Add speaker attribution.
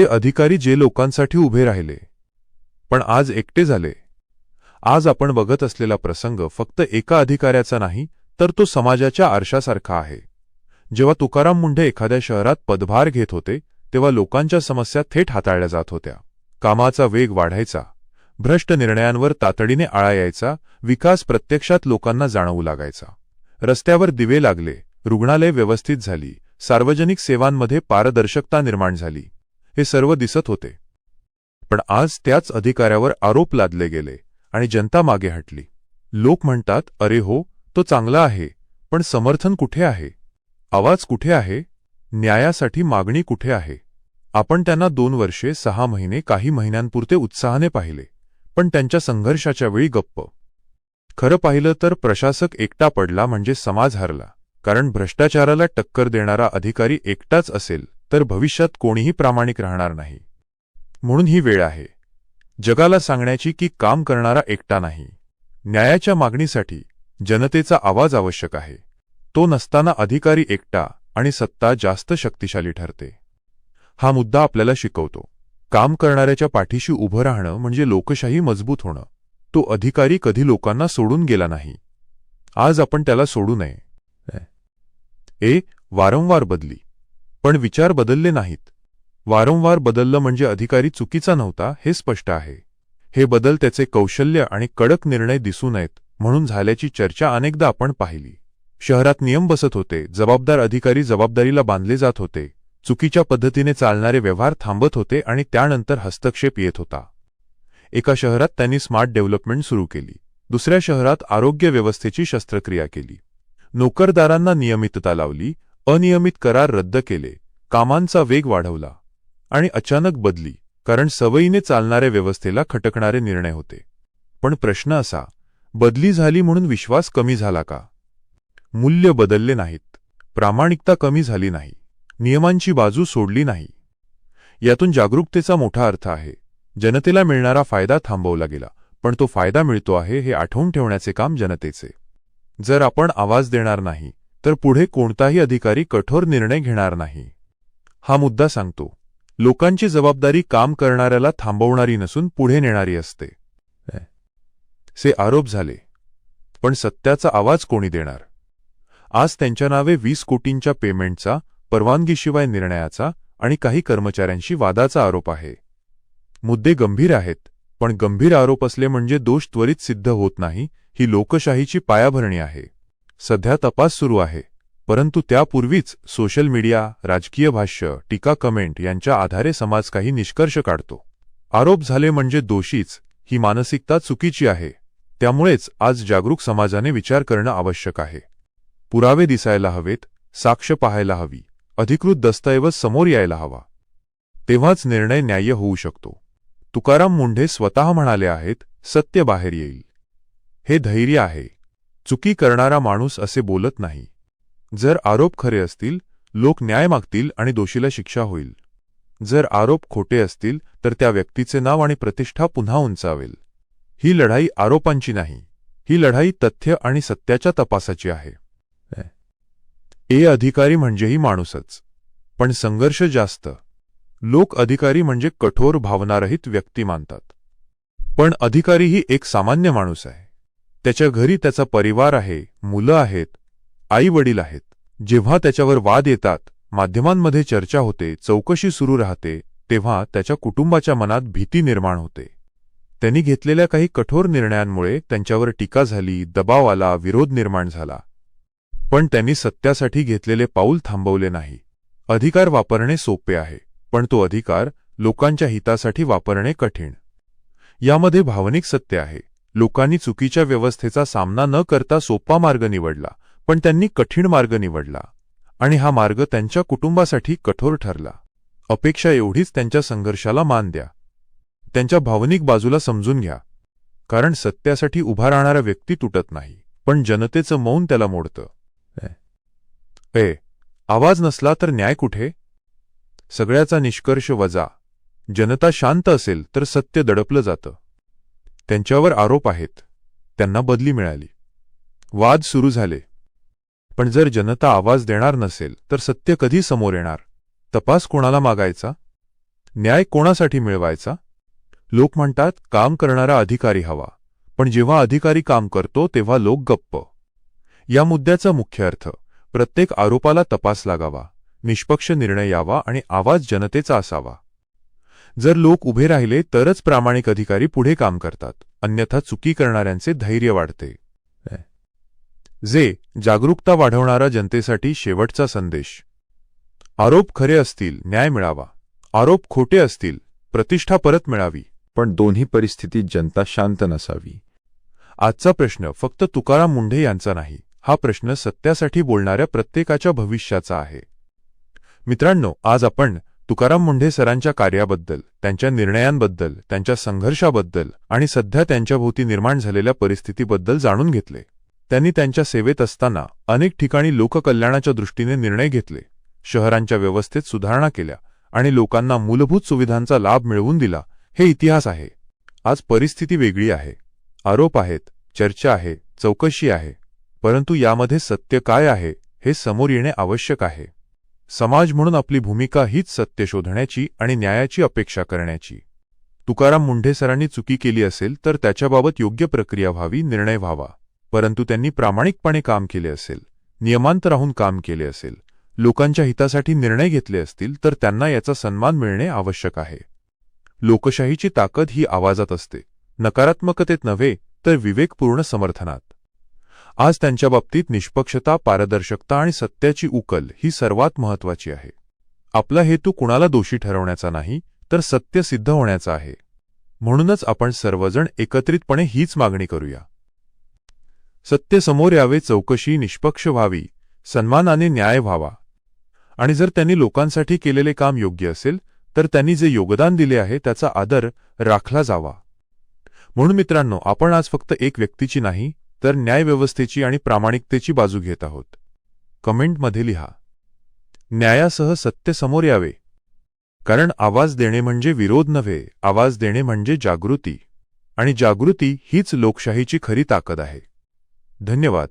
Speaker 1: ते अधिकारी जे लोकांसाठी उभे राहिले. पण आज एकटे झाले. आज आपण बघत असलेला प्रसंग फक्त एका अधिकाऱ्याचा नाही तर तो समाजाच्या आरशासारखा आहे. जेव्हा तुकाराम मुंढे एखाद्या शहरात पदभार घेत होते तेव्हा लोकांच्या समस्या थेट हाताळल्या जात होत्या. कामाचा वेग वाढायचा भ्रष्ट निर्णयांवर तातडीने आळा यायचा विकास प्रत्यक्षात लोकांना जाणवू लागायचा. रस्त्यावर दिवे लागले रुग्णालय व्यवस्थित झाली सार्वजनिक सेवांमध्ये पारदर्शकता निर्माण झाली. हे सर्व दिसत होते. पण आज त्याच अधिकाऱ्यावर आरोप लादले गेले आणि जनता मागे हटली. लोक म्हणतात अरे हो तो चांगला आहे पण समर्थन कुठे आहे? आवाज कुठे आहे? न्यायासाठी मागणी कुठे आहे? आपण त्यांना दोन वर्षे सहा महिने काही महिन्यांपुरते उत्साहाने पाहिले पण त्यांच्या संघर्षाच्या वेळी गप्प. खरं पाहिलं तर प्रशासक एकटा पडला म्हणजे समाज हरला कारण भ्रष्टाचाराला टक्कर देणारा अधिकारी एकटाच असेल. तर भविष्यात कोणीही प्रामाणिक राहणार नाही. म्हणून ही वेळ आहे. जगाला सांगण्याची की काम करणारा एकटा नाही. न्यायाच्या मागणीसाठी जनतेचा आवाज आवश्यक आहे. तो नसताना अधिकारी एकटा आणि सत्ता जास्त शक्तिशाली ठरते. हा मुद्दा आपल्याला शिकवतो. काम करणाऱ्याच्या पाठीशी उभं राहणं म्हणजे लोकशाही मजबूत होणं. तो अधिकारी कधी लोकांना सोडून गेला नाही. आज आपण त्याला सोडू नये. ए वारंवार बदली. पण विचार बदलले नाहीत. वारंवार बदललं म्हणजे अधिकारी चुकीचा नव्हता हे स्पष्ट आहे. हे बदल त्याचे कौशल्य आणि कडक निर्णय दिसू नयेत म्हणून झाल्याची चर्चा अनेकदा आपण पाहिली. शहरात नियम बसत होते जबाबदार अधिकारी जबाबदारीला बांधले जात होते चुकीच्या पद्धतीने चालणारे व्यवहार थांबत होते आणि त्यानंतर हस्तक्षेप येत होता. एका शहरात त्यांनी स्मार्ट डेव्हलपमेंट सुरू केली दुसऱ्या शहरात आरोग्य व्यवस्थेची शस्त्रक्रिया केली. नोकरदारांना नियमितता लावली अनियमित करार रद्द केले. कामांचा वेग वाढवला आणि अचानक बदली कारण सवयीने चालणाऱ्या व्यवस्थेला खटकणारे निर्णय होते. पण प्रश्न असा बदली झाली म्हणून विश्वास कमी झाला का? मूल्य बदलले नाहीत. प्रामाणिकता कमी झाली नाही. नियमांची बाजू सोडली नाही. यातून जागरूकतेचा मोठा अर्थ आहे. जनतेला मिळणारा फायदा थांबवला गेला पण तो फायदा मिळतो आहे हे आठवून ठेवण्याचे काम जनतेचे. जर आपण आवाज देणार नाही तर पुढे कोणताही अधिकारी कठोर निर्णय घेणार नाही. हा मुद्दा सांगतो. लोकांची जबाबदारी काम करणाऱ्याला थांबवणारी नसून पुढे नेणारी असते. से आरोप झाले. पण सत्याचा आवाज कोणी देणार? आज त्यांच्या नावे वीस कोटींच्या पेमेंटचा परवानगीशिवाय निर्णयाचा आणि काही कर्मचाऱ्यांशी वादाचा आरोप आहे. मुद्दे गंभीर आहेत पण गंभीर आरोप असले म्हणजे दोष त्वरित सिद्ध होत नाही ही लोकशाहीची पायाभरणी आहे. सध्या तपास सुरू आहे. परंतु त्यापूर्वीच सोशल मीडिया राजकीय भाष्य टीका कमेंट यांच्या आधारे समाज काही निष्कर्ष काढतो. आरोप झाले म्हणजे दोषीच ही मानसिकता चुकीची आहे. त्यामुळेच आज जागरूक समाजाने विचार करणं आवश्यक आहे. पुरावे दिसायला हवेत साक्ष पाहायला हवी अधिकृत दस्तऐवज समोर यायला हवा. तेव्हाच निर्णय न्याय्य होऊ शकतो. तुकाराम मुंढे स्वतः म्हणाले आहेत सत्य बाहेर येईल. हे धैर्य आहे. चुकी करणारा माणूस असे बोलत नाही. जर आरोप खरे असतील लोक न्याय मागतील आणि दोषीला शिक्षा होईल. जर आरोप खोटे असतील तर त्या व्यक्तीचे नाव आणि प्रतिष्ठा पुन्हा उंचावेल. ही लढाई आरोपांची नाही. ही लढाई तथ्य आणि सत्याच्या तपासाची आहे. ए अधिकारी म्हणजेही माणूसच. पण संघर्ष जास्त. लोक अधिकारी म्हणजे कठोर भावनारहित व्यक्ती मानतात. पण अधिकारीही एक सामान्य माणूस आहे. त्याच्या घरी त्याचा परिवार आहे मुलं आहेत आई वडील आहेत. जेव्हा त्याच्यावर वाद येतात माध्यमांमध्ये चर्चा होते चौकशी सुरू राहते तेव्हा त्याच्या कुटुंबाच्या मनात भीती निर्माण होते. त्यांनी घेतलेल्या काही कठोर निर्णयांमुळे त्यांच्यावर टीका झाली दबाव आला विरोध निर्माण झाला. पण त्यांनी सत्यासाठी घेतलेले पाऊल थांबवले नाही. अधिकार वापरणे सोपे आहे पण तो अधिकार लोकांच्या हितासाठी वापरणे कठीण. यामध्ये भावनिक सत्य आहे. लोकांनी चुकीच्या व्यवस्थेचा सामना न करता सोपा मार्ग निवडला पण त्यांनी कठीण मार्ग निवडला आणि हा मार्ग त्यांच्या कुटुंबासाठी कठोर ठरला. अपेक्षा एवढीच त्यांच्या संघर्षाला मान द्या. त्यांच्या भावनिक बाजूला समजून घ्या. कारण सत्यासाठी उभा राहणारा व्यक्ती तुटत नाही पण जनतेचं मौन त्याला मोडतं. ए आवाज नसला तर न्याय कुठे? सगळ्याचा निष्कर्ष वजा. जनता शांत असेल तर सत्य दडपलं जातं. त्यांच्यावर आरोप आहेत. त्यांना बदली मिळाली. वाद सुरू झाले. पण जर जनता आवाज देणार नसेल तर सत्य कधी समोर येणार? तपास कोणाला मागायचा? न्याय कोणासाठी मिळवायचा? लोक म्हणतात काम करणारा अधिकारी हवा. पण जेव्हा अधिकारी काम करतो तेव्हा लोक गप्प. या मुद्द्याचा मुख्य अर्थ प्रत्येक आरोपाला तपास लागावा निष्पक्ष निर्णय यावा आणि आवाज जनतेचा असावा. जर लोक उभे राहिले तरच प्रामाणिक अधिकारी पुढे काम करतात. अन्यथा चुकी करणाऱ्यांचे धैर्य वाढते. जे जागरूकता वाढवणारा जनतेसाठी शेवटचा संदेश. आरोप खरे असतील न्याय मिळावा. आरोप खोटे असतील प्रतिष्ठा परत मिळावी.
Speaker 2: पण दोन्ही परिस्थितीत जनता शांत नसावी.
Speaker 1: आजचा प्रश्न फक्त तुकाराम मुंढे यांचा नाही हा प्रश्न सत्यासाठी बोलणाऱ्या प्रत्येकाच्या भविष्याचा आहे. मित्रांनो आज आपण तुकाराम मुंढे सरांच्या कार्याबद्दल त्यांच्या निर्णयांबद्दल त्यांच्या संघर्षाबद्दल आणि सध्या त्यांच्याभोवती निर्माण झालेल्या परिस्थितीबद्दल जाणून घेतले. त्यांनी त्यांच्या सेवेत असताना अनेक ठिकाणी लोककल्याणाच्या दृष्टीने निर्णय घेतले शहरांच्या व्यवस्थेत सुधारणा केल्या आणि लोकांना मूलभूत सुविधांचा लाभ मिळवून दिला. हे इतिहास आहे. आज परिस्थिती वेगळी आहे. आरोप आहेत चर्चा आहे चौकशी आहे. परंतु यामध्ये सत्य काय आहे हे समोर येणे आवश्यक आहे. समाज म्हणून आपली भूमिका हीच सत्य शोधण्याची आणि न्यायाची अपेक्षा करण्याची. तुकाराम मुंढे सरांनी चुकी केली असेल तर त्याच्याबाबत योग्य प्रक्रिया व्हावी निर्णय व्हावा. परंतु त्यांनी प्रामाणिकपणे काम केले असेल नियमांत राहून काम केले असेल लोकांच्या हितासाठी निर्णय घेतले असतील तर त्यांना याचा सन्मान मिळणे आवश्यक आहे. लोकशाहीची ताकद ही आवाजात असते नकारात्मकतेत नव्हे तर विवेकपूर्ण समर्थनात. आज त्यांच्या बाबतीत निष्पक्षता पारदर्शकता आणि सत्याची उकल ही सर्वात महत्वाची आहे. आपला हेतू कुणाला दोषी ठरवण्याचा नाही तर सत्य सिद्ध होण्याचा आहे. म्हणूनच आपण सर्वजण एकत्रितपणे हीच मागणी करूया. सत्य समोर यावे चौकशी निष्पक्ष व्हावी सन्मानाने न्याय व्हावा. आणि जर त्यांनी लोकांसाठी केलेले काम योग्य असेल तर त्यांनी जे योगदान दिले आहे त्याचा आदर राखला जावा. म्हणून मित्रांनो आपण आज फक्त एक व्यक्तीची नाही तर न्यायव्यवस्थेची आणि प्रामाणिकतेची बाजू घेत आहोत. कमेंटमध्ये लिहा. न्यायासह सत्य समोर यावे. कारण आवाज देणे म्हणजे विरोध नव्हे आवाज देणे म्हणजे जागृती. आणि जागृती हीच लोकशाहीची खरी ताकद आहे. धन्यवाद.